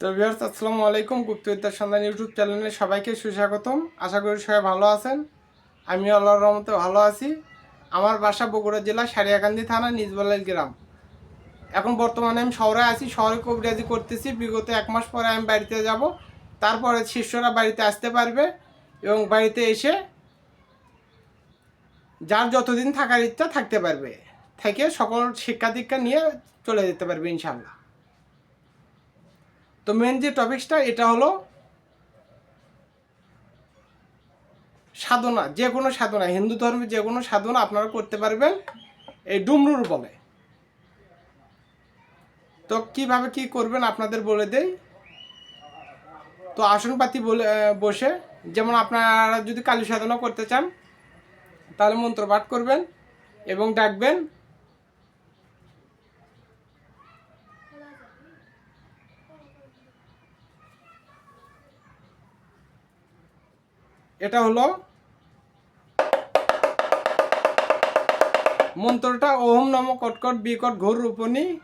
তো ভিউয়ার্স, আসসালামু আলাইকুম গুপ্তবিদ্যার সন্ধান ইউটিউব চ্যানেলে সবাইকে সুস্বাগতম। আশা করি সবাই ভালো আছেন। আমি আল্লাহর রহমতে ভালো আছি। আমার বাসা বগুড়া জেলা, সারিয়াকান্দি থানা, নিজবালাইল গ্রাম। এখন বর্তমানে আমি শহরে আছি। শহরে কবিরাজি করতেছি। বিগত এক মাস পরে আমি বাড়িতে যাব। তারপরে শিষ্যরা বাড়িতে আসতে পারবে এবং বাড়িতে এসে যার যতদিন থাকার ইচ্ছা থাকতে পারবে। থেকে সকল শিক্ষা দীক্ষা নিয়ে চলে যেতে পারবে ইনশাল্লাহ তো মেন যে টপিকসটা এটা হলো সাধনা, যে কোনো সাধনা, হিন্দু ধর্মে যে কোনো সাধনা আপনারা করতে পারবেন, এই ডুমরুর বলে। তো কীভাবে কি করবেন আপনাদের বলে দেই। তো আসনপাতি বলে বসে, যেমন আপনারা যদি কালী সাধনা করতে চান, তাহলে মন্ত্র পাঠ করবেন এবং ডাকবেন। এটা হলো মন্ত্রটা ওহম নম কটকট বিকট ঘোর রূপণী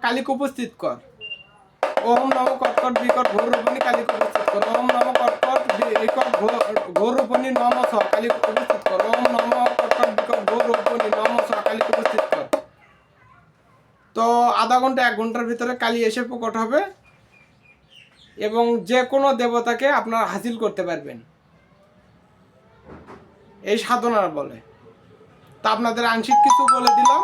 কালিক উপস্থিত কর। ওহম নম কটকট বিকট ঘোর রূপণী কালিক উপস্থিত কর। ওহম নম কটকট বিকট ঘোর- রূপণী নম স কালিক উপস্থিত কর। ওম নম কটকট বিকট ঘোর রূপণী নম স কালিক উপস্থিত কর। তো আধা ঘণ্টা, এক ঘণ্টার ভিতরে কালী এসে প্রকট হবে এবং যে কোনো দেবতাকে আপনারা হাসিল করতে পারবেন। এই সাধনার বলে। তা আপনাদের আংশিক কিছু বলে দিলাম।